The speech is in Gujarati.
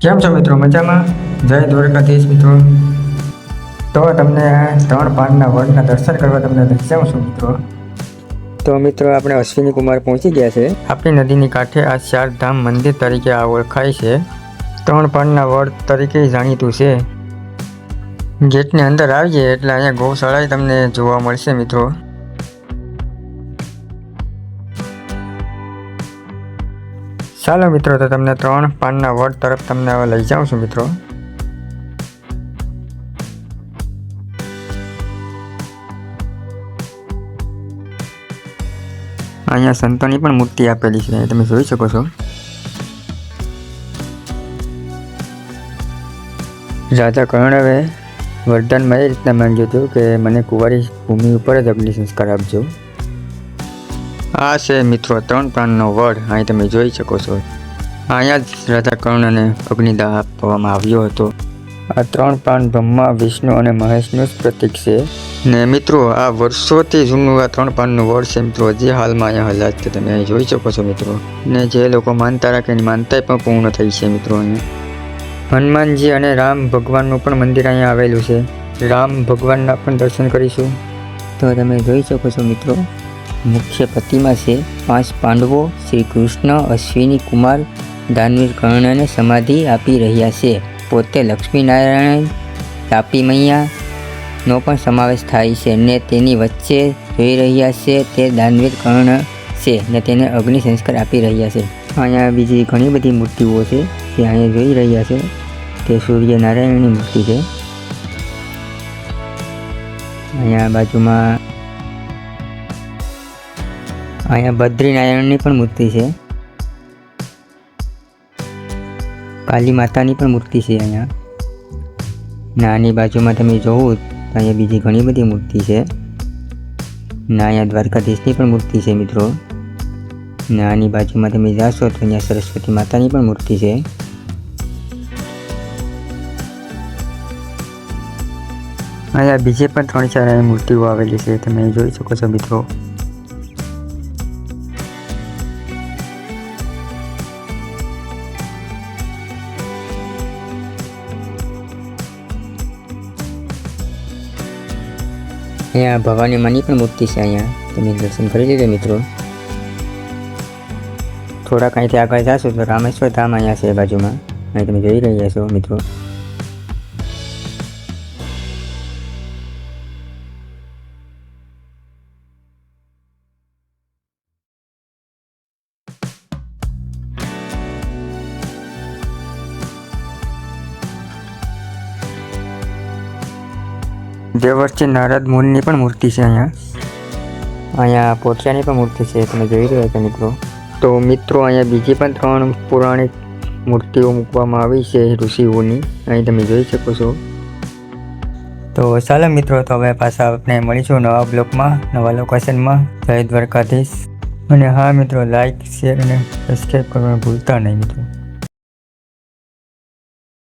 કેમ છો મિત્રો? મજામાં? જય દ્વારકાધીશ મિત્રો. તો તમને ત્રણ પાનના વડના દર્શન કરવા તમને દર્શાવું છું મિત્રો. તો મિત્રો આપણે અશ્વિની કુમાર પહોંચી ગયા છે. આપણી નદીની કાંઠે આ ચાર ધામ મંદિર તરીકે આ ઓળખાય છે. ત્રણ પાનના વડ તરીકે જાણીતું છે. ગેટની અંદર આવીએ એટલે અહીંયા ગૌશાળા તમને જોવા મળશે મિત્રો. ચાલો મિત્રો, તો તમને ત્રણ પાનના વડ તરફ તમને હવે લઈ જાઉં છું મિત્રો. અહીંયા સંતોની પણ મૂર્તિ આપેલી છે, તમે જોઈ શકો છો. રાજા કર્ણવે વરદાનમાં એ રીતના માંગ્યું હતું કે, મને કુંવારી ભૂમિ ઉપર જ અગ્નિ સંસ્કાર આપજો. આ છે મિત્રો, ત્રણ પ્રાણનો વડ. અહીં તમે જોઈ શકો છો. અહીંયા જ રાધા કર્ણને અગ્નિદાહ આપવામાં આવ્યો હતો. આ ત્રણ પ્રાણ બ્રહ્મા, વિષ્ણુ અને મહેશનું જ પ્રતીક છે. ને મિત્રો, આ વર્ષોથી જૂનું આ ત્રણ પાનનું વડ છે મિત્રો, જે હાલમાં અહીંયા હલાજ છે. તમે અહીં જોઈ શકો છો મિત્રો. ને જે લોકો માનતા રાખે એની માનતાય પણ પૂર્ણ થઈ છે મિત્રો અહીંયા. હનુમાનજી અને રામ ભગવાનનું પણ મંદિર અહીંયા આવેલું છે. રામ ભગવાનના પણ દર્શન કરીશું. તો તમે જોઈ શકો છો મિત્રો. મુખ્ય પ્રતિમા છે પાંચ પાંડવો શ્રી કૃષ્ણ, અશ્વિની કુમાર, દાનવીર કર્ણને સમાધિ આપી રહ્યા છે. પોતે લક્ષ્મીનારાયણ, તાપી મૈયાનો પણ સમાવેશ થાય છે ને તેની વચ્ચે જોઈ રહ્યા છે તે દાનવીર કર્ણ છે ને તેને અગ્નિ સંસ્કાર આપી રહ્યા છે. અહીંયા બીજી ઘણી બધી મૂર્તિઓ છે જે અહીંયા જોઈ રહ્યા છે તે સૂર્યનારાયણની મૂર્તિ છે. અહીંયા બાજુમાં અહીંયા બદ્રીનારાયણની પણ મૂર્તિ છે. કાલી માતાની પણ મૂર્તિ છે અહીંયા. નાની બાજુમાં તમે જોવો તો અહીંયા બીજી ઘણી બધી મૂર્તિ છે. ના, અહીંયા દ્વારકાધીશની પણ મૂર્તિ છે મિત્રો. નાની બાજુમાં તમે જાશો તો અહીંયા સરસ્વતી માતાની પણ મૂર્તિ છે. અહીંયા બીજે પણ ત્રણ ચાર મૂર્તિઓ આવેલી છે, તમે જોઈ શકો છો મિત્રો. અહીંયા ભવાની માની પણ મૂર્તિ છે અહીંયા. તમે દર્શન કરી લેજો મિત્રો. થોડાક અહીંથી આગળ જશો તો રામેશ્વર ધામ અહીંયા છે બાજુમાં. અહીં તમે જોઈ રહ્યા છો મિત્રો. દેવર્ષિ નારદ મુનિની પણ મૂર્તિ છે અહીંયા. અહીંયા પોઠિયાની પણ મૂર્તિ છે, તમે જોઈ રહ્યા છો મિત્રો. તો મિત્રો, અહીંયા બીજી પણ ત્રણ પૌરાણિક મૂર્તિઓ મૂકવામાં આવી છે ઋષિઓની. અહીં તમે જોઈ શકો છો. તો ચાલો મિત્રો, તો હવે પાછા આપણે મળીશું નવા બ્લોગમાં નવા લોકેશનમાં જય દ્વારકાધીશ. અને હા મિત્રો લાઈક શેર અને સબસ્ક્રાઈબ કરવાનું ભૂલતા નહીં મિત્રો.